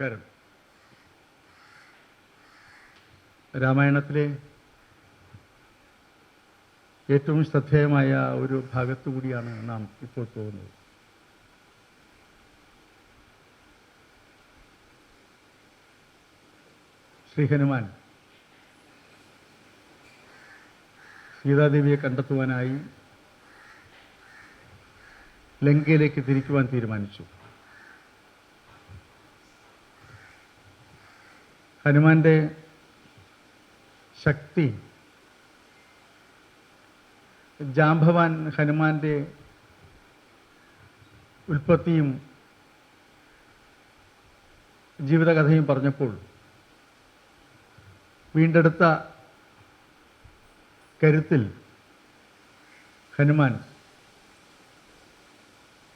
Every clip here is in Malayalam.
നമസ്കാരം. രാമായണത്തിലെ ഏറ്റവും ശ്രദ്ധേയമായ ഒരു ഭാഗത്തുകൂടിയാണ് നാം ഇപ്പോൾ പോകുന്നത്. ശ്രീ ഹനുമാൻ സീതാദേവിയെ കണ്ടെത്തുവാനായി ലങ്കയിലേക്ക് തിരിക്കുവാൻ തീരുമാനിച്ചു. ഹനുമാന്റെ ശക്തി ജാംഭവാൻ ഹനുമാന്റെ ഉൽപ്പത്തിയും ജീവിതകഥയും പറഞ്ഞപ്പോൾ വീണ്ടെടുത്ത കരുത്തിൽ ഹനുമാൻ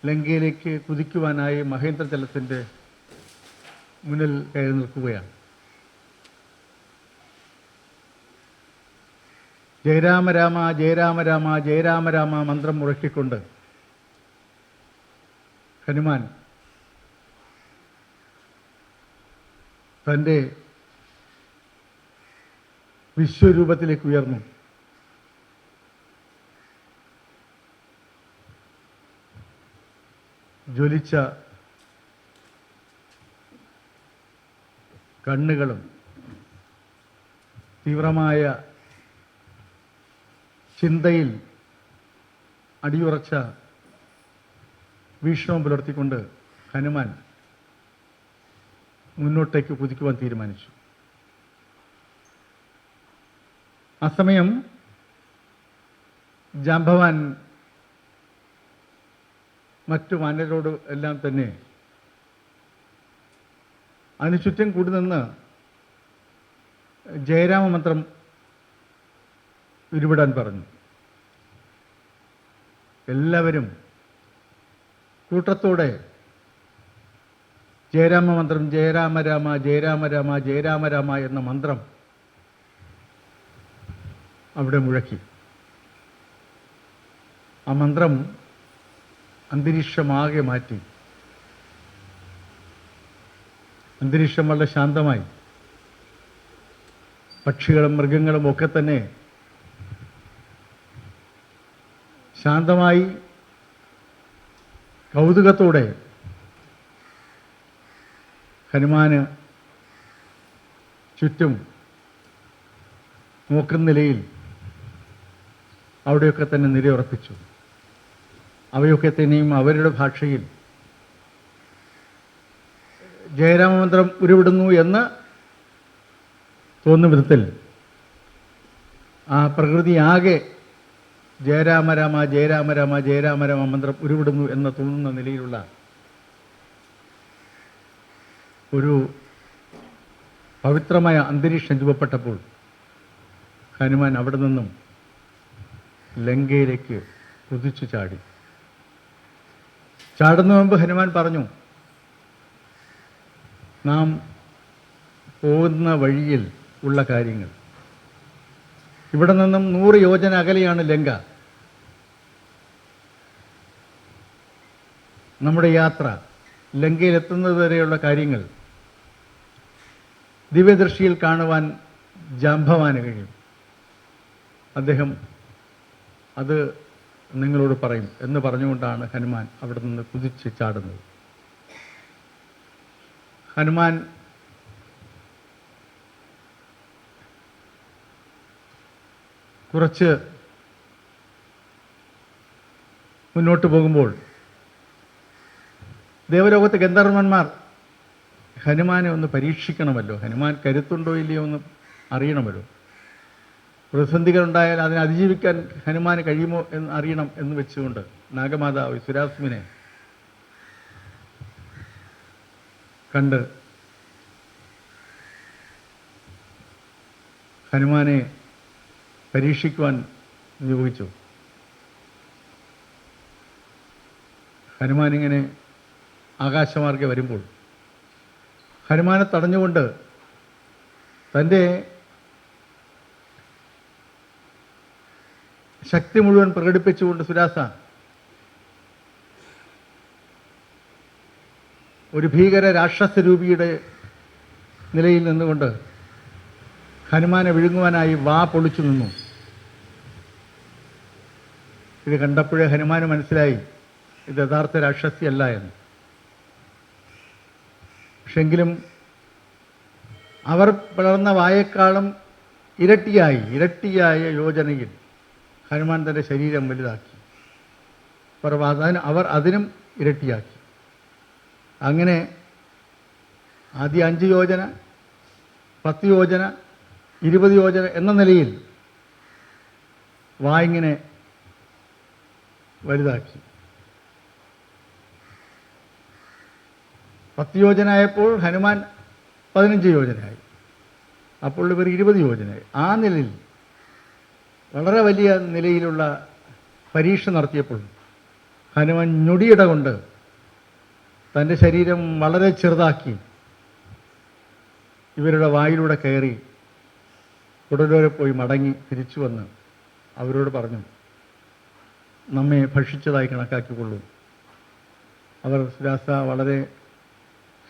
ലങ്കയിലേക്ക് കുതിക്കുവാനായി മഹേന്ദ്രജലത്തിന്റെ മുന്നിൽ കയറി നിൽക്കുകയാണ്. ജയരാമ രാമ ജയരാമ രാമ ജയരാമ രാമ മന്ത്രം മുഴക്കിക്കൊണ്ട്. ഹനുമാൻ തന്റെ വിശ്വരൂപത്തിലേക്ക് ഉയർന്നു. ജ്വലിച്ച കണ്ണുകളും തീവ്രമായ ചിന്തയിൽ അടിയുറച്ച വീക്ഷണവും പുലർത്തിക്കൊണ്ട് ഹനുമാൻ മുന്നോട്ടേക്ക് കുതിക്കുവാൻ തീരുമാനിച്ചു. ആ സമയം ജാംഭവാൻ മറ്റു വാനരോട് എല്ലാം തന്നെ അതിന് ചുറ്റും കൂടി നിന്ന് ജയരാമ മന്ത്രം ഉരുവിടാൻ പറഞ്ഞു. എല്ലാവരും കൂട്ടത്തോടെ ജയരാമ മന്ത്രം ജയരാമ രാമ ജയരാമ രാമ ജയരാമ രാമ എന്ന മന്ത്രം അവിടെ മുഴക്കി. ആ മന്ത്രം അന്തരീക്ഷമാകെ മാറ്റി. അന്തരീക്ഷം വളരെ ശാന്തമായി. പക്ഷികളും മൃഗങ്ങളും ഒക്കെ തന്നെ ശാന്തമായി കൗതുകത്തോടെ ഹനുമാന് ചുറ്റും നോക്കുന്ന നിലയിൽ അവിടെയൊക്കെ തന്നെ നിലയുറപ്പിച്ചു അവയൊക്കെ തന്നെയും അവരുടെ ഭാഷയിൽ ജയരാമമന്ത്രം ഉരുവിടുന്നു എന്ന് തോന്നുന്ന വിധത്തിൽ ആ പ്രകൃതി ആകെ ജയരാമ രാമ ജയരാമരാമ ജയരാമ രാമ മന്ത്രം ഉരുവിടുന്നു എന്ന് തോന്നുന്ന നിലയിലുള്ള ഒരു പവിത്രമായ അന്തരീക്ഷം രൂപപ്പെട്ടപ്പോൾ ഹനുമാൻ അവിടെ നിന്നും ലങ്കയിലേക്ക് കുതിച്ചു ചാടി. ചാടുന്ന മുമ്പ് ഹനുമാൻ പറഞ്ഞു നാം പോകുന്ന വഴിയിൽ ഉള്ള കാര്യങ്ങൾ. ഇവിടെ നിന്നും നൂറ് യോജന അകലെയാണ് ലങ്ക. നമ്മുടെ യാത്ര ലങ്കയിലെത്തുന്നത് വരെയുള്ള കാര്യങ്ങൾ ദിവ്യദൃഷ്ടിയിൽ കാണുവാൻ ജാംഭവാന് കഴിയും. അദ്ദേഹം അത് നിങ്ങളോട് പറയും എന്ന് പറഞ്ഞുകൊണ്ടാണ് ഹനുമാൻ അവിടെ നിന്ന് കുതിച്ച് ചാടുന്നത്. ഹനുമാൻ കുറച്ച് മുന്നോട്ട് പോകുമ്പോൾ ദേവലോകത്തെ ഗന്ധർവന്മാർ ഹനുമാനെ ഒന്ന് പരീക്ഷിക്കണമല്ലോ. ഹനുമാൻ കരുത്തുണ്ടോ ഇല്ലയോ എന്ന് അറിയണമല്ലോ. പ്രതിസന്ധികളുണ്ടായാൽ അതിനെ അതിജീവിക്കാൻ ഹനുമാന് കഴിയുമോ എന്ന് അറിയണം എന്ന് വെച്ചുകൊണ്ട് നാഗമാതാവ് സുരാസ്മിനെ കണ്ട് ഹനുമാനെ പരീക്ഷിക്കുവാൻ നിയോഗിച്ചു. ഹനുമാൻ ഇങ്ങനെ ആകാശമാർഗെ വരുമ്പോൾ. ഹനുമാനെ തടഞ്ഞുകൊണ്ട് തന്റെ ശക്തി മുഴുവൻ പ്രകടിപ്പിച്ചുകൊണ്ട് സുരാസ ഒരു ഭീകര രാക്ഷസ രൂപിയുടെ നിലയിൽ നിന്നുകൊണ്ട് ഹനുമാനെ വിഴുങ്ങുവാനായി വാ പൊളിച്ചു നിന്നു. ഇത് കണ്ടപ്പോഴേ ഹനുമാന് മനസ്സിലായി ഇത് യഥാർത്ഥ രാക്ഷസിയല്ല എന്ന്. പക്ഷെങ്കിലും അവർ പിളർന്ന വായേക്കാളും ഇരട്ടിയായി ഇരട്ടിയായ യോജനയിൽ ഹനുമാൻ തന്റെ ശരീരം വലുതാക്കി. അവർ അതിന് അവർ അതിനും ഇരട്ടിയാക്കി. അങ്ങനെ ആദ്യ അഞ്ച് യോജന പത്ത് യോജന ഇരുപത് യോജന എന്ന നിലയിൽ വായിങ്ങനെ വലുതാക്കി. പത്ത് യോജനയായപ്പോൾ ഹനുമാൻ പതിനഞ്ച് യോജനയായി. അപ്പോൾ ഇവർ ഇരുപത് യോജനയായി. ആ നിലയിൽ വളരെ വലിയ നിലയിലുള്ള പരീക്ഷ നടത്തിയപ്പോൾ ഹനുമാൻ ഞൊടിയിട കൊണ്ട് തന്റെ ശരീരം വളരെ ചെറുതാക്കി ഇവരുടെ വായിലൂടെ കയറി കുടലൂരെ പോയി മടങ്ങി തിരിച്ചു വന്ന് അവരോട് പറഞ്ഞു നമ്മെ ഭക്ഷിച്ചതായി കണക്കാക്കിക്കൊള്ളൂ. അവർ സുരാസ വളരെ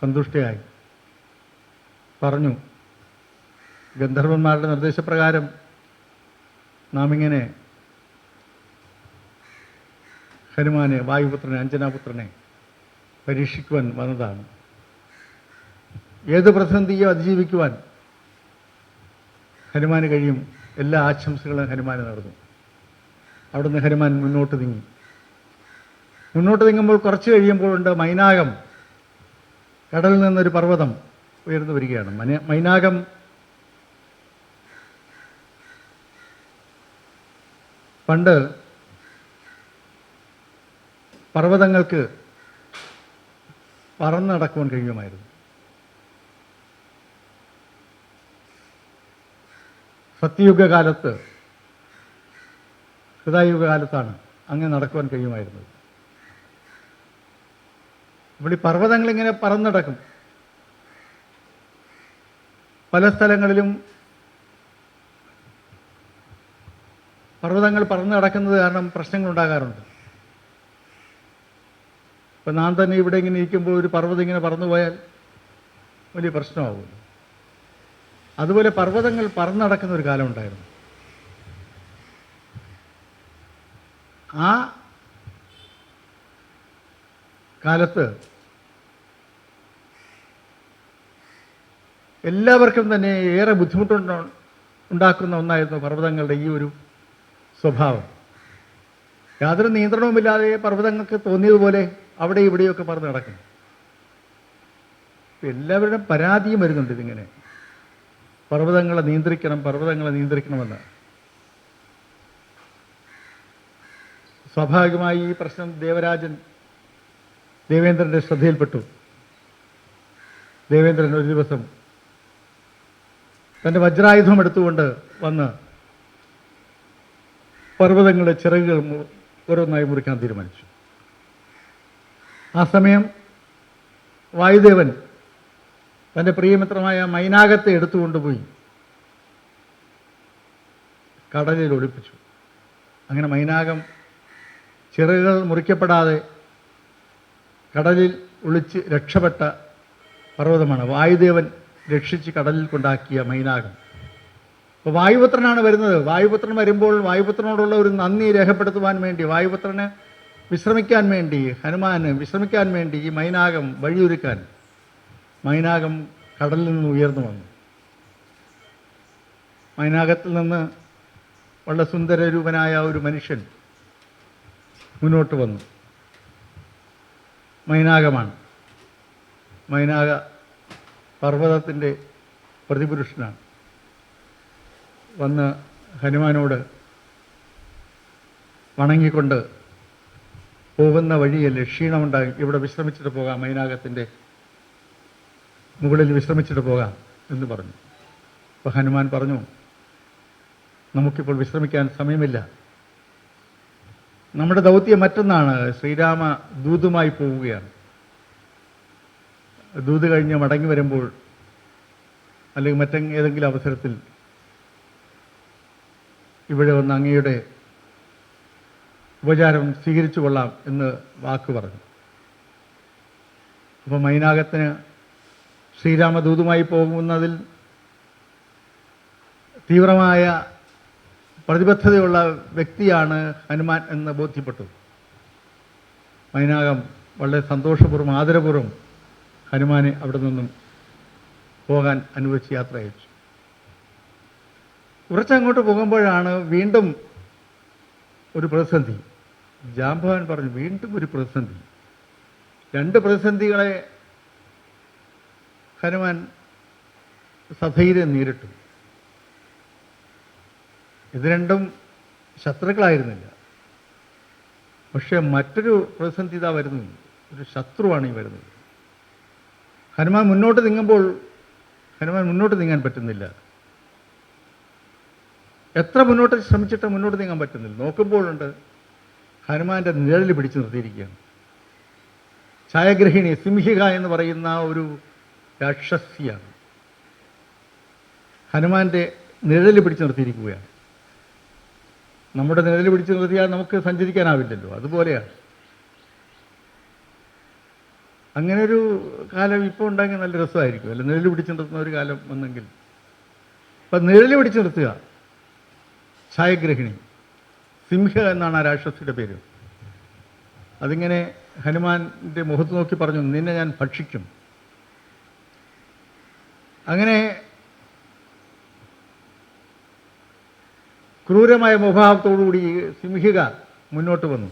സന്തുഷ്ടയായി. പറഞ്ഞു ഗന്ധർവന്മാരുടെ നിർദ്ദേശപ്രകാരം നാം ഇങ്ങനെ ഹനുമാനെ വായുപുത്രനെ അഞ്ജനാപുത്രനെ പരീക്ഷിക്കുവാൻ വന്നതാണ്. ഏത് പ്രതിസന്ധിയും അതിജീവിക്കുവാൻ ഹനുമാന് കഴിയും. എല്ലാ ആശംസകളും ഹനുമാന് നടന്നു അവിടുന്ന് ഹനുമാൻ മുന്നോട്ട് നീങ്ങി. മുന്നോട്ട് നീങ്ങുമ്പോൾ കുറച്ച് കഴിയുമ്പോഴുണ്ട് മൈനാകം. കടലിൽ നിന്നൊരു പർവതം ഉയർന്നു വരികയാണ്. മന- മൈനാകം. പണ്ട് പർവതങ്ങൾക്ക് പറന്നടക്കുവാൻ കഴിയുമായിരുന്നു. സത്യയുഗകാലത്ത് ഹൃദയുഗകാലത്താണ് അങ്ങനെ നടക്കുവാൻ കഴിയുമായിരുന്നത്. ഇവിടെ പർവതങ്ങൾ ഇങ്ങനെ പറന്നടക്കും പല സ്ഥലങ്ങളിലും പർവതങ്ങൾ പറന്നു നടക്കുന്നത് കാരണം പ്രശ്നങ്ങൾ ഉണ്ടാകാറുണ്ട്. ഇപ്പം നാം തന്നെ ഇവിടെ ഇങ്ങനെ ഇരിക്കുമ്പോൾ ഒരു പർവതം ഇങ്ങനെ പറന്നു പോയാൽ വലിയ പ്രശ്നമാകും അതുപോലെ പർവതങ്ങൾ പറന്നു നടക്കുന്ന ഒരു കാലം ഉണ്ടായിരുന്നു. ആ കാലത്ത് എല്ലാവർക്കും തന്നെ ഏറെ ബുദ്ധിമുട്ടുണ്ടോ ഉണ്ടാക്കുന്ന ഒന്നായിരുന്നു പർവതങ്ങളുടെ ഈ ഒരു സ്വഭാവം. യാതൊരു നിയന്ത്രണവുമില്ലാതെ പർവതങ്ങൾക്ക് തോന്നിയതുപോലെ അവിടെ ഇവിടെയൊക്കെ പറന്ന് നടക്കും എല്ലാവരുടെയും പരാതിയും വരുന്നുണ്ട് ഇതിങ്ങനെ. പർവതങ്ങളെ നിയന്ത്രിക്കണം പർവതങ്ങളെ നിയന്ത്രിക്കണമെന്ന്. സ്വാഭാവികമായി ഈ പ്രശ്നം ദേവരാജൻ ദേവേന്ദ്രന്റെ ശ്രദ്ധയിൽപ്പെട്ടു. ദേവേന്ദ്രൻ ഒരു ദിവസം തന്റെ വജ്രായുധം എടുത്തുകൊണ്ട് വന്ന് പർവതങ്ങളുടെ ചിറകുകൾ ഓരോന്നായി മുറിക്കാൻ തീരുമാനിച്ചു. ആ സമയം വായുദേവൻ തന്റെ പ്രിയമിത്രമായ മൈനാകത്തെ എടുത്തുകൊണ്ടുപോയി കടലിൽ ഒളിപ്പിച്ചു. അങ്ങനെ മൈനാകം ചിറകുകൾ മുറിക്കപ്പെടാതെ കടലിൽ ഒളിച്ച് രക്ഷപ്പെട്ട പർവതമാണ്. വായുദേവൻ രക്ഷിച്ച് കടലിൽ കൊണ്ടാക്കിയ മൈനാകം. അപ്പോൾ വായുപുത്രനാണ് വരുന്നത്. വായുപുത്രൻ വരുമ്പോൾ വായുപുത്രനോടുള്ള ഒരു നന്ദി രേഖപ്പെടുത്തുവാൻ വേണ്ടി വായുപുത്രന് വിശ്രമിക്കാൻ വേണ്ടി ഹനുമാന് വിശ്രമിക്കാൻ വേണ്ടി ഈ മൈനാകം വഴിയൊരുക്കാൻ മൈനാകം കടലിൽ നിന്ന് ഉയർന്നു വന്നു. മൈനാകത്തിൽ നിന്ന് വളരെ സുന്ദരരൂപനായ ഒരു മനുഷ്യൻ മുന്നോട്ട് വന്നു. മൈനാകമാണ്. മൈനാക പർവതത്തിന്റെ പ്രതിപുരുഷനാണ്. വന്ന് ഹനുമാനോട് വണങ്ങിക്കൊണ്ട് പോകുന്ന വഴിയല്ലേ ക്ഷീണമുണ്ടായി ഇവിടെ വിശ്രമിച്ചിട്ട് പോകാം മൈനാകത്തിന്റെ മുകളിൽ വിശ്രമിച്ചിട്ട് പോകാം എന്ന് പറഞ്ഞു. അപ്പോൾ ഹനുമാൻ പറഞ്ഞു നമുക്കിപ്പോൾ വിശ്രമിക്കാൻ സമയമില്ല. നമ്മുടെ ദൗത്യം മറ്റൊന്നാണ്. ശ്രീരാമ ദൂതുമായി പോവുകയാണ്. ദൂത് കഴിഞ്ഞ് മടങ്ങി വരുമ്പോൾ അല്ലെങ്കിൽ മറ്റേതെങ്കിലും അവസരത്തിൽ ഇവിടെ വന്ന് അങ്ങയുടെ ഉപചാരം സ്വീകരിച്ചു കൊള്ളാം എന്ന് വാക്ക് പറഞ്ഞു. അപ്പോൾ മൈനാകത്തിന് ശ്രീരാമദൂതുമായി പോകുന്നതിൽ തീവ്രമായ പ്രതിബദ്ധതയുള്ള വ്യക്തിയാണ് ഹനുമാൻ എന്ന് ബോധ്യപ്പെട്ടു. മൈനാകം വളരെ സന്തോഷപൂർവം ആദരപൂർവം ഹനുമാനെ അവിടെ നിന്നും പോകാൻ അനുവദിച്ച് യാത്ര അയച്ചു കുറച്ചങ്ങോട്ട് പോകുമ്പോഴാണ് വീണ്ടും ഒരു പ്രതിസന്ധി. ജാംബവാൻ പറഞ്ഞു വീണ്ടും ഒരു പ്രതിസന്ധി. രണ്ട് പ്രതിസന്ധികളെ ഹനുമാൻ സധൈര്യം നേരിട്ടു. ഇത് രണ്ടും ശത്രുക്കളായിരുന്നില്ല. പക്ഷേ മറ്റൊരു പ്രതിസന്ധി ഇതാ വരുന്നു. ഒരു ശത്രുവാണ് ഈ വരുന്നത്. ഹനുമാൻ മുന്നോട്ട് നീങ്ങുമ്പോൾ ഹനുമാൻ മുന്നോട്ട് നീങ്ങാൻ പറ്റുന്നില്ല. എത്ര മുന്നോട്ട് ശ്രമിച്ചിട്ട് മുന്നോട്ട് നീങ്ങാൻ പറ്റുന്നില്ല. നോക്കുമ്പോഴുണ്ട് ഹനുമാന്റെ നിഴലിൽ പിടിച്ചു നിർത്തിയിരിക്കുകയാണ്. ഛായഗ്രഹിണി സിംഹിക എന്ന് പറയുന്ന ഒരു രാക്ഷസിയാണ്. ഹനുമാന്റെ നിഴലിൽ പിടിച്ചു നിർത്തിയിരിക്കുകയാണ്. നമ്മുടെ നിഴലിൽ പിടിച്ചു നിർത്തിയാൽ നമുക്ക് സഞ്ചരിക്കാനാവില്ലല്ലോ. അതുപോലെയാണ്. അങ്ങനെ ഒരു കാലം ഇപ്പോൾ ഉണ്ടെങ്കിൽ നല്ല രസമായിരിക്കും. അല്ല നിഴൽ പിടിച്ചു നിർത്തുന്ന ഒരു കാലം വന്നെങ്കിൽ. അപ്പം നിഴൽ പിടിച്ചു നിർത്തുക ഛായഗ്രഹിണി. സിംഹ എന്നാണ് ആ രാക്ഷസിയുടെ പേര്. അതിങ്ങനെ ഹനുമാന്റെ മുഖത്ത് നോക്കി പറഞ്ഞു നിന്നെ ഞാൻ ഭക്ഷിക്കും. അങ്ങനെ ക്രൂരമായ മുഖഭാവത്തോടുകൂടി ഈ സിംഹിക മുന്നോട്ട് വന്നു.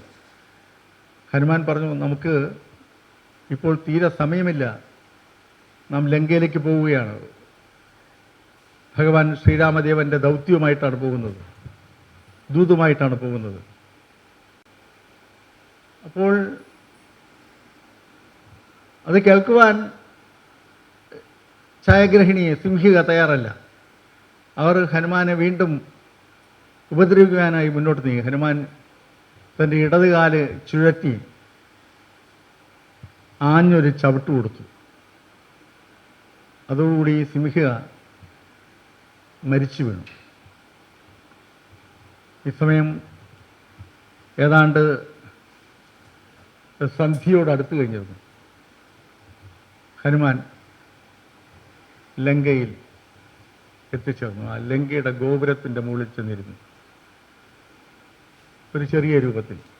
ഹനുമാൻ പറഞ്ഞു നമുക്ക് ഇപ്പോൾ തീരെ സമയമില്ല. നാം ലങ്കയിലേക്ക് പോവുകയാണ്. ഭഗവാൻ ശ്രീരാമദേവന്റെ ദൗത്യവുമായിട്ടാണ് പോകുന്നത്. ദൂതുമായിട്ടാണ് പോകുന്നത്. അപ്പോൾ അത് കേൾക്കുവാൻ ഛായാഗ്രഹിണിയെ സിംഹിക തയ്യാറല്ല. അവർ ഹനുമാനെ വീണ്ടും ഉപദ്രവിക്കുവാനായി മുന്നോട്ട് നീങ്ങി. ഹനുമാൻ തന്റെ ഇടതുകാൽ ചുഴറ്റി. ആഞ്ഞൊരു ചവിട്ട് കൊടുത്തു. അതോടുകൂടി സിംഹ മരിച്ചു വീണു. ഈ സമയം ഏതാണ്ട് സന്ധിയോട് അടുത്ത് കഴിഞ്ഞിരുന്നു. ഹനുമാൻ ലങ്കയിൽ എത്തിച്ചേർന്നു. ആ ലങ്കയുടെ ഗോപുരത്തിന്റെ മുകളിൽ ചെന്നിരുന്നു. ഒരു ചെറിയ രൂപത്തിൽ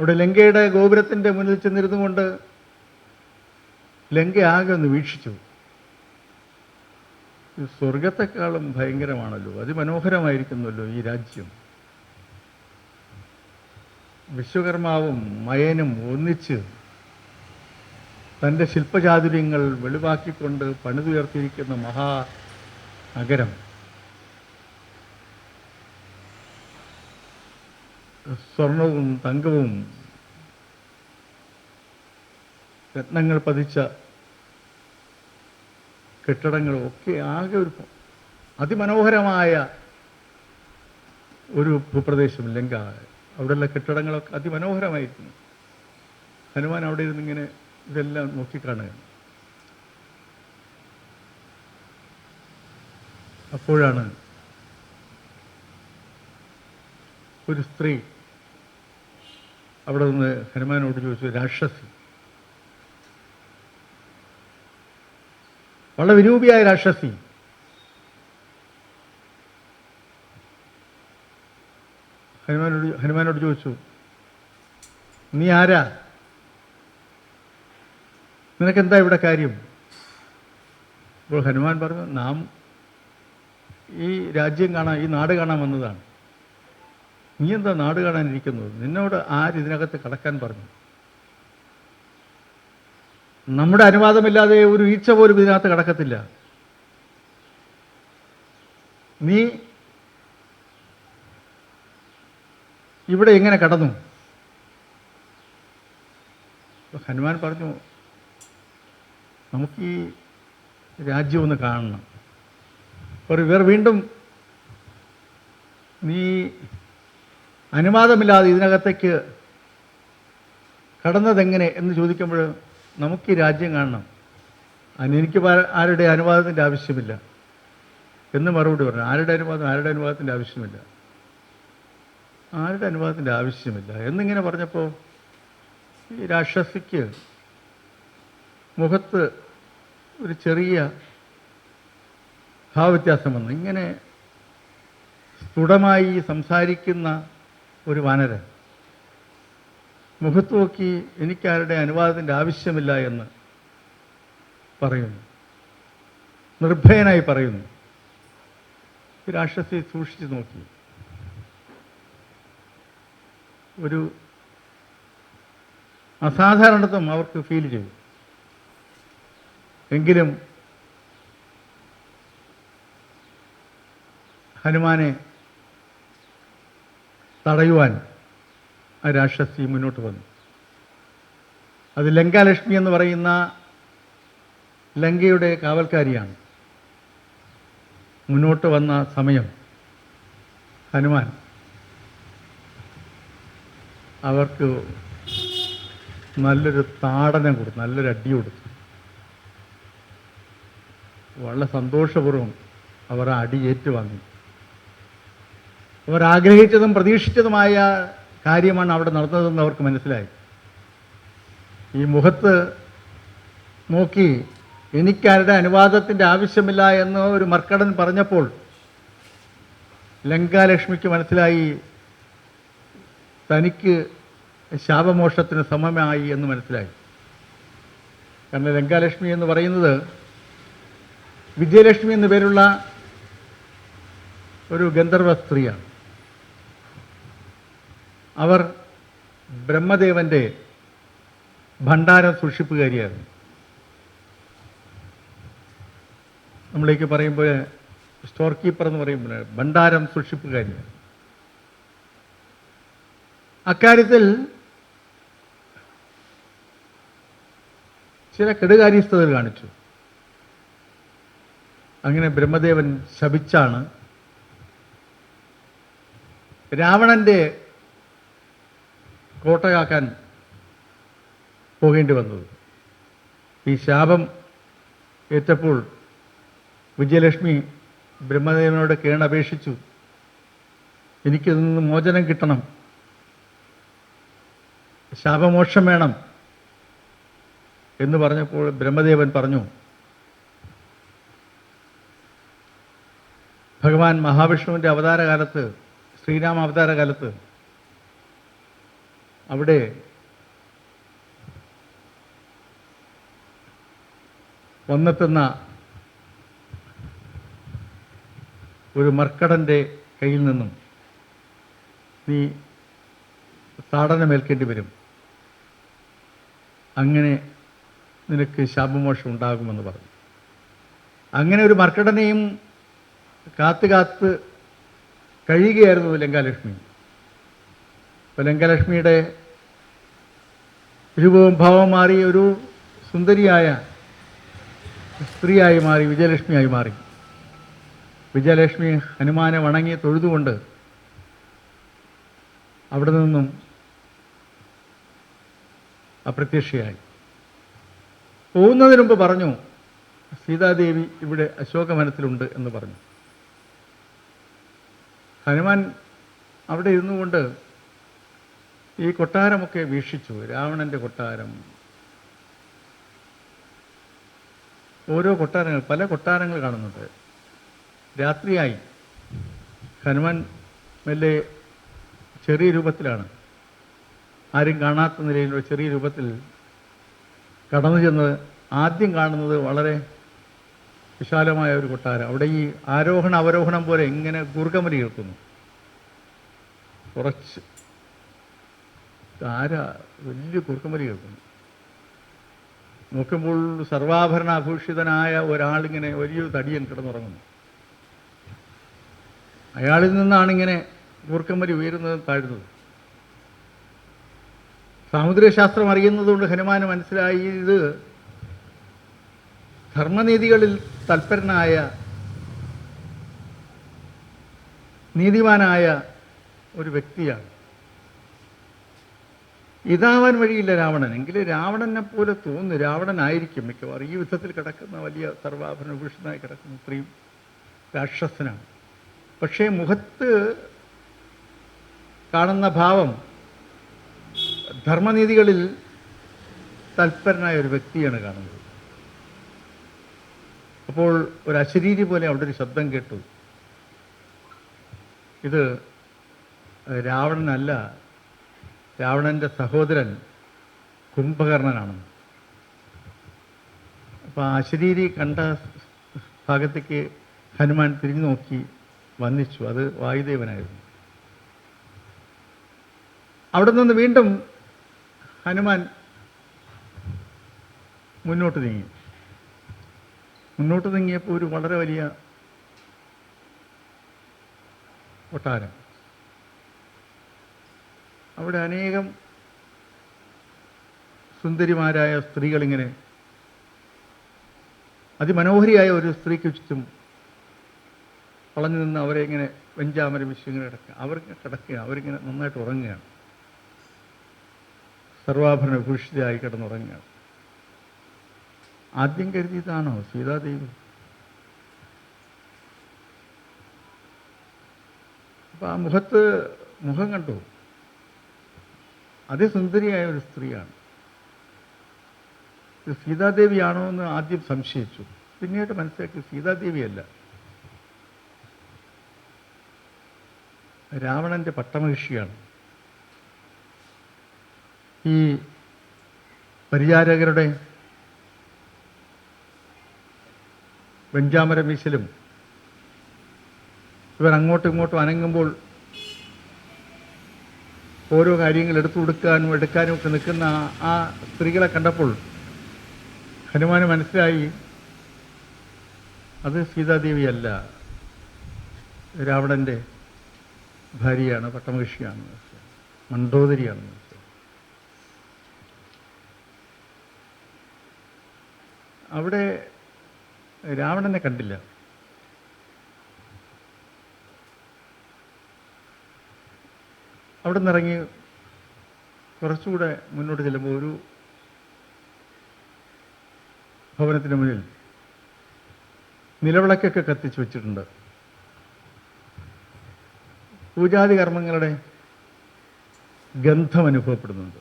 അവിടെ ലങ്കയുടെ ഗോപുരത്തിന്റെ മുന്നിൽ ചെന്നിരുന്നു കൊണ്ട് ലങ്ക ആകെ ഒന്ന് വീക്ഷിച്ചു. സ്വർഗത്തെക്കാളും ഭയങ്കരമാണല്ലോ. അതിമനോഹരമായിരിക്കുന്നല്ലോ ഈ രാജ്യം. വിശ്വകർമാവും മയനും ഒന്നിച്ച് തന്റെ ശില്പചാതുര്യങ്ങൾ വെളിവാക്കിക്കൊണ്ട് പണിതുയർത്തിയിരിക്കുന്ന മഹാ നഗരം സ്വർണവും തങ്കവും രത്നങ്ങൾ പതിച്ച കെട്ടിടങ്ങളും ഒക്കെ ആകെ ഒരു അതിമനോഹരമായ ഒരു ഭൂപ്രദേശം ലങ്ക. അവിടെയുള്ള കെട്ടിടങ്ങളൊക്കെ അതിമനോഹരമായിരുന്നു ഹനുമാൻ അവിടെ ഇരുന്ന് ഇങ്ങനെ ഇതെല്ലാം നോക്കിക്കാണുകയാണ് അപ്പോഴാണ് ഒരു സ്ത്രീ അവിടെ നിന്ന് ഹനുമാനോട് ചോദിച്ചു രാക്ഷസി. വളരെ വിരൂപിയായ രാക്ഷസി. ഹനുമാനോട് ഹനുമാനോട് ചോദിച്ചു നീ ആരാ? നിനക്കെന്താ ഇവിടെ കാര്യം? അപ്പോൾ ഹനുമാൻ പറഞ്ഞു നാം ഈ രാജ്യം കാണാൻ ഈ നാട് കാണാൻ വന്നതാണ്. നീ എന്താ നാട് കാണാനിരിക്കുന്നത്? നിന്നോട് ആര് ഇതിനകത്ത് കടക്കാൻ പറഞ്ഞു? നമ്മുടെ അനുവാദമില്ലാതെ ഒരു ഈച്ച പോലും ഇതിനകത്ത് കടക്കത്തില്ല. നീ ഇവിടെ എങ്ങനെ കടന്നു? ഹനുമാൻ പറഞ്ഞു നമുക്ക് ഈ രാജ്യം ഒന്ന് കാണണം. ഒരു ഇവർ വീണ്ടും നീ അനുവാദമില്ലാതെ ഇതിനകത്തേക്ക് കടന്നതെങ്ങനെ എന്ന് ചോദിക്കുമ്പോൾ നമുക്ക് ഈ രാജ്യം കാണണം. എനിക്ക് ആരുടെ അനുവാദത്തിന്റെ ആവശ്യമില്ല എന്ന് മറുപടി പറഞ്ഞു. ആരുടെ അനുവാദം ആരുടെ അനുവാദത്തിന്റെ ആവശ്യമില്ല. ആരുടെ അനുവാദത്തിന്റെ ആവശ്യമില്ല എന്നിങ്ങനെ പറഞ്ഞപ്പോൾ ഈ രാക്ഷസിക്ക് മുഖത്ത് ഒരു ചെറിയ ഭാവവ്യത്യാസം വന്നു. ഇങ്ങനെ സ്ഫുടമായി സംസാരിക്കുന്ന ഒരു വാനരൻ മുഖത്ത് നോക്കി എനിക്കാരുടെ അനുവാദത്തിന്റെ ആവശ്യമില്ല എന്ന് പറയുന്നു. നിർഭയനായി പറയുന്നു. ഈ രാക്ഷസി സൂക്ഷിച്ചു നോക്കി. ഒരു അസാധാരണത്വം അവർക്ക് ഫീൽ ചെയ്തു. എങ്കിലും ഹനുമാനെ തടയുവാൻ ആ രാക്ഷസി മുന്നോട്ട് വന്നു. അത് ലങ്കാലക്ഷ്മി എന്ന് പറയുന്ന ലങ്കയുടെ കാവൽക്കാരിയാണ്. മുന്നോട്ട് വന്ന സമയം ഹനുമാൻ അവർക്ക് നല്ലൊരു താടനം കൊടുത്തു നല്ലൊരു അടി കൊടുത്തു. വളരെ സന്തോഷപൂർവം അവർ ആ അടി ഏറ്റുവാങ്ങി. അവർ ആഗ്രഹിച്ചതും പ്രതീക്ഷിച്ചതുമായ കാര്യമാണ് അവിടെ നടന്നതെന്ന് അവർക്ക് മനസ്സിലായി. ഈ മുഖത്ത് നോക്കി എനിക്കാരുടെ അനുവാദത്തിന്റെ ആവശ്യമില്ല എന്ന് ഒരു മർക്കടൻ പറഞ്ഞപ്പോൾ ലങ്കാലക്ഷ്മിക്ക് മനസ്സിലായി തനിക്ക് ശാപമോഷത്തിന് സമമായി എന്ന് മനസ്സിലായി. കാരണം ലങ്കാലക്ഷ്മി എന്ന് പറയുന്നത് വിജയലക്ഷ്മി എന്നു പേരുള്ള ഒരു ഗന്ധർവ സ്ത്രീയാണ്. അവർ ബ്രഹ്മദേവന്റെ ഭണ്ഡാരം സൂക്ഷിപ്പുകാരിയായിരുന്നു. നമ്മളേക്ക് പറയുമ്പോൾ സ്റ്റോർ കീപ്പർ എന്ന് പറയുമ്പോൾ ഭണ്ഡാരം സൂക്ഷിപ്പുകാരിയാണ്. അക്കാര്യത്തിൽ ചില കെടുകാര്യസ്ഥതകൾ കാണിച്ചു. അങ്ങനെ ബ്രഹ്മദേവൻ ശപിച്ചാണ് രാവണന്റെ കോട്ട കാക്കാൻ പോകേണ്ടി വന്നത്. ഈ ശാപം ഏറ്റപ്പോൾ വിജയലക്ഷ്മി ബ്രഹ്മദേവനോട് കേണപേക്ഷിച്ചു. എനിക്കിതിൽ നിന്ന് മോചനം കിട്ടണം. ശാപമോക്ഷം വേണം എന്ന് പറഞ്ഞപ്പോൾ ബ്രഹ്മദേവൻ പറഞ്ഞു ഭഗവാൻ മഹാവിഷ്ണുവിന്റെ അവതാരകാലത്ത് ശ്രീരാമ അവതാരകാലത്ത് അവിടെ വന്നെത്തുന്ന ഒരു മർക്കടന്റെ കയ്യിൽ നിന്നും നീ താടനമേൽക്കേണ്ടി വരും. അങ്ങനെ നിനക്ക് ശാപമോഷം ഉണ്ടാകുമെന്ന് പറഞ്ഞു. അങ്ങനെ ഒരു മർക്കടനെയും കാത്ത് കാത്ത് കഴിയുകയായിരുന്നു ലങ്കാലക്ഷ്മി. അപ്പോൾ ലങ്കാലക്ഷ്മിയുടെ രൂപവും ഭാവം മാറി ഒരു സുന്ദരിയായ സ്ത്രീയായി മാറി വിജയലക്ഷ്മിയായി മാറി. വിജയലക്ഷ്മി ഹനുമാനെ വണങ്ങി തൊഴുതുകൊണ്ട് അവിടെ നിന്നും അപ്രത്യക്ഷയായി. പോകുന്നതിന് മുമ്പ് പറഞ്ഞു സീതാദേവി ഇവിടെ അശോകവനത്തിലുണ്ട് എന്ന് പറഞ്ഞു. ഹനുമാൻ അവിടെ ഇരുന്നു കൊണ്ട് ഈ കൊട്ടാരമൊക്കെ വീക്ഷിച്ചു. രാവണന്റെ കൊട്ടാരം. ഓരോ കൊട്ടാരങ്ങൾ പല കൊട്ടാരങ്ങൾ കാണുന്നുണ്ട്. രാത്രിയായി. ഹനുമാൻ മെല്ലെ ചെറിയ രൂപത്തിലാണ്. ആരും കാണാത്ത നിലയിലുള്ള ചെറിയ രൂപത്തിൽ കടന്നു ചെന്ന് ആദ്യം കാണുന്നത് വളരെ വിശാലമായ ഒരു കൊട്ടാരം. അവിടെ ഈ ആരോഹണ അവരോഹണം പോലെ ഇങ്ങനെ കുറുക്കമലി കേൾക്കുന്നു. കുറച്ച് ആരാ? വലിയ കുറുക്കുമരി കേൾക്കുന്നു നോക്കുമ്പോൾ സർവാഭരണാഭൂഷിതനായ ഒരാളിങ്ങനെ വലിയൊരു തടിയൻ കിടന്നുറങ്ങുന്നു. അയാളിൽ നിന്നാണിങ്ങനെ കൂർക്കമ്മരി ഉയരുന്നതും താഴുന്നത്. സാമുദ്രികശാസ്ത്രം അറിയുന്നതുകൊണ്ട് ഹനുമാന് മനസ്സിലായി ഇത് ധർമ്മനീതികളിൽ തൽപരനായ നീതിമാനായ ഒരു വ്യക്തിയാണ്. ഇതാവാൻ വഴിയില്ല രാവണൻ. എങ്കിൽ രാവണനെ പോലെ തോന്നുന്നു രാവണനായിരിക്കും. മിക്കവാറും ഈ യുദ്ധത്തിൽ കിടക്കുന്ന വലിയ സർവാഭരണ ഭൂഷണനായി കിടക്കുന്ന ഇത്രയും രാക്ഷസനാണ്. പക്ഷേ മുഖത്ത് കാണുന്ന ഭാവം ധർമ്മനീതികളിൽ തൽപരനായ ഒരു വ്യക്തിയാണ് കാണുന്നത്. അപ്പോൾ ഒരു അശരീരി പോലെ അവിടെ ഒരു ശബ്ദം കേട്ടു. ഇത് രാവണനല്ല രാവണന്റെ സഹോദരൻ കുംഭകർണനാണെന്ന് അപ്പോൾ അശരീരി കണ്ട ഭാഗത്തേക്ക് ഹനുമാൻ തിരിഞ്ഞു നോക്കി വന്നിച്ചു അത് വായുദേവനായിരുന്നു. അവിടെ നിന്ന് വീണ്ടും ഹനുമാൻ മുന്നോട്ട് നീങ്ങി. മുന്നോട്ട് നീങ്ങിയപ്പോൾ ഒരു വളരെ വലിയ കൊട്ടാരം. അവിടെ അനേകം സുന്ദരിമാരായ സ്ത്രീകളിങ്ങനെ അതിമനോഹരിയായ ഒരു സ്ത്രീക്ക് ചുറ്റും വളഞ്ഞു നിന്ന് അവരെ ഇങ്ങനെ വെഞ്ചാമര വിശ്വങ്ങനെ കിടക്കുക. അവർക്ക് കിടക്കുക. അവരിങ്ങനെ നന്നായിട്ട് ഉറങ്ങുകയാണ്. സർവാഭരണ ഭൂഷിതയായി കിടന്നുറങ്ങുകയാണ്. ആദ്യം കരുതിയതാണോ? സീതാദേവി. അപ്പൊ ആ മുഖത്ത് മുഖം കണ്ടു? അതിസുന്ദരിയായ ഒരു സ്ത്രീയാണ്. ഇത് സീതാദേവിയാണോ എന്ന് ആദ്യം സംശയിച്ചു. പിന്നീട് മനസ്സിലാക്കി സീതാദേവിയല്ല. രാവണന്റെ പട്ടമഹിഷിയാണ്. ഈ പരിചാരകരുടെ വെഞ്ചാമര വീശലും ഇവർ അങ്ങോട്ടും ഇങ്ങോട്ടും അനങ്ങുമ്പോൾ ഓരോ കാര്യങ്ങൾ എടുത്തു കൊടുക്കാനും എടുക്കാനും ഒക്കെ നിൽക്കുന്ന ആ- സ്ത്രീകളെ കണ്ടപ്പോൾ ഹനുമാന് മനസ്സിലായി അത് സീതാദേവിയല്ല രാവണന്റെ ഭാര്യയാണ് പട്ടമഹിഷിയാണ് മണ്ടോദരിയാണ്. അവിടെ രാവണനെ കണ്ടില്ല. അവിടെ നിന്നിറങ്ങി കുറച്ചുകൂടെ മുന്നോട്ട് ചെല്ലുമ്പോൾ ഒരു ഭവനത്തിന് മുന്നിൽ നിലവിളക്കൊക്കെ കത്തിച്ച് വെച്ചിട്ടുണ്ട്. പൂജാതി കർമ്മങ്ങളുടെ ഗന്ധം അനുഭവപ്പെടുന്നുണ്ട്.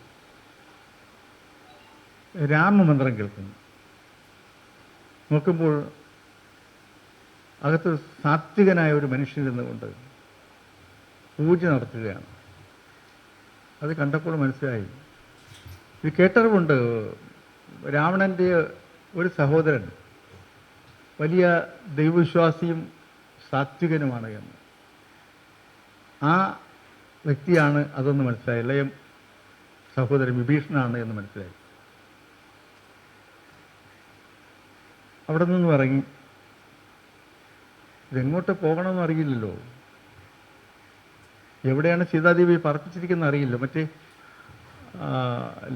രാമമന്ത്രം കേൾക്കുന്നു. നോക്കുമ്പോൾ അകത്ത് സാത്വികനായ ഒരു മനുഷ്യനിരുന്നുകൊണ്ട് പൂജ നടത്തുകയാണ്. അത് കണ്ടപ്പോൾ മനസ്സിലായി. ഇത് കേട്ടറിവുണ്ട്. രാവണന്റെ ഒരു സഹോദരൻ. വലിയ ദൈവവിശ്വാസിയും സാത്വികനുമാണ് എന്ന്. ആ വ്യക്തിയാണ് അതൊന്ന് മനസ്സിലായി. ഇളയം സഹോദരൻ വിഭീഷണാണ് എന്ന് മനസ്സിലായി. അവിടെ നിന്നും ഇറങ്ങി ഇതെങ്ങോട്ട് പോകണമെന്ന് അറിയില്ലല്ലോ. എവിടെയാണ് സീതാദേവി പാർപ്പിച്ചിരിക്കുന്ന അറിയില്ല. മറ്റേ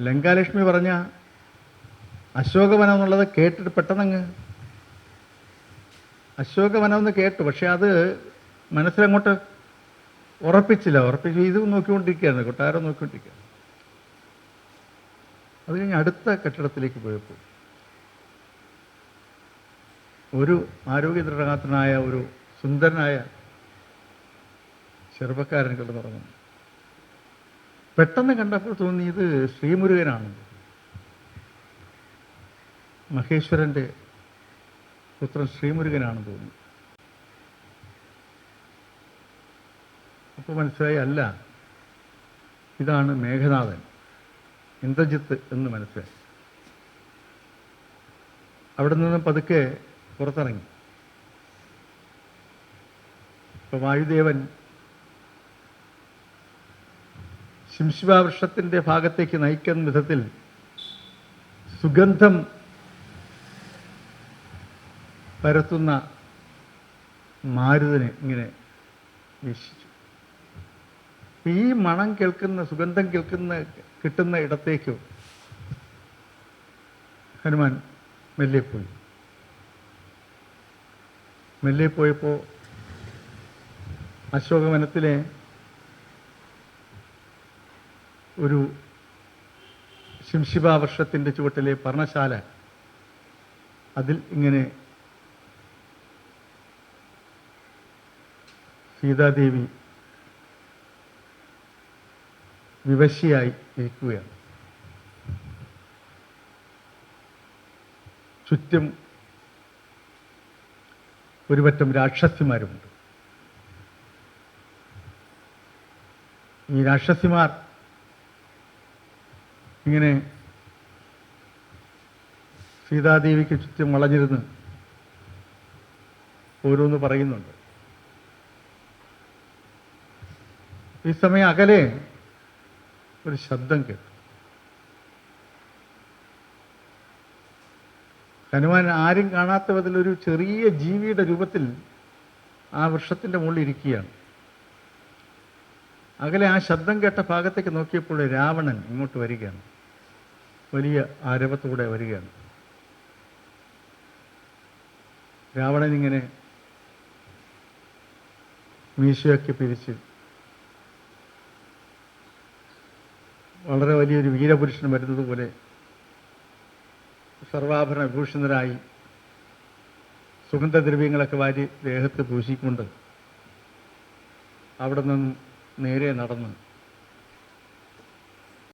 ലങ്കാലക്ഷ്മി പറഞ്ഞ അശോകവനം എന്നുള്ളത് കേട്ടിട്ട് പെട്ടെന്നങ്ങ് അശോകവനം എന്ന് കേട്ടു. പക്ഷെ അത് മനസ്സിലങ്ങോട്ട് ഉറപ്പിച്ചില്ല. ഉറപ്പിച്ച് ഇത് നോക്കിക്കൊണ്ടിരിക്കുകയാണ്. കൊട്ടാരം നോക്കിക്കൊണ്ടിരിക്കുക അത് കഴിഞ്ഞ് അടുത്ത കെട്ടിടത്തിലേക്ക് പോയപ്പോൾ ഒരു ആരോഗ്യദൃഢഗാത്രനായ ഒരു സുന്ദരനായ ചെറുപ്പക്കാരൻ കിടന്നുറങ്ങുന്നു പെട്ടെന്ന് കണ്ടപ്പോൾ തോന്നിയത് ശ്രീമുരുകനാണ്. മഹേശ്വരന്റെ പുത്രൻ ശ്രീമുരുകനാണെന്ന് തോന്നി. അപ്പോൾ മനസ്സിലായി അല്ല ഇതാണ് മേഘനാഥൻ ഇന്ദ്രജിത്ത് എന്ന് മനസ്സിലായി. അവിടെ നിന്ന് പതുക്കെ പുറത്തിറങ്ങി. ഇപ്പൊ വായുദേവൻ ശിംശിവാവൃക്ഷത്തിന്റെ ഭാഗത്തേക്ക് നയിക്കുന്ന വിധത്തിൽ സുഗന്ധം പരത്തുന്ന മാരുതനെ ഇങ്ങനെ വീക്ഷിച്ചു. ഈ മണം കേൾക്കുന്ന സുഗന്ധം കേൾക്കുന്ന കിട്ടുന്ന ഇടത്തേക്ക് ഹനുമാൻ മെല്ലെ പോയി. മെല്ലെ പോയപ്പോൾ അശോകവനത്തിലെ ഒരു ശിംശിഭാവർഷത്തിന്റെ ചുവട്ടിലെ പർണശാല അതിൽ ഇങ്ങനെ സീതാദേവി വിവശിയായി ഇരിക്കുകയാണ്. ചുറ്റും ഒരുപറ്റം രാക്ഷസിമാരുമുണ്ട്. ഈ രാക്ഷസിമാർ ഇങ്ങനെ സീതാദേവിക്ക് ചുറ്റും വളഞ്ഞിരുന്ന് ഓരോന്ന് പറയുന്നുണ്ട്. ഈ സമയം അകലെ ഒരു ശബ്ദം കേട്ടു. ഹനുമാൻ ആരും കാണാത്ത വിധത്തിൽ ഒരു ചെറിയ ജീവിയുടെ രൂപത്തിൽ ആ വൃക്ഷത്തിന്റെ മുകളിൽ ഇരിക്കുകയാണ്. അകലെ ആ ശബ്ദം കേട്ട ഭാഗത്തേക്ക് നോക്കിയപ്പോൾ രാവണൻ ഇങ്ങോട്ട് വരികയാണ്. വലിയ ആരവത്തോടെ വരികയാണ്. രാവണൻ ഇങ്ങനെ മീശയൊക്കെ പിരിച്ച് വളരെ വലിയൊരു വീരപുരുഷൻ വരുന്നത് പോലെ സർവാഭരണ വിഭൂഷിതരായി സുഗന്ധദ്രവ്യങ്ങളൊക്കെ വാരി ദേഹത്ത് പൂശിക്കൊണ്ട് അവിടെ നിന്നും നേരെ നടന്ന്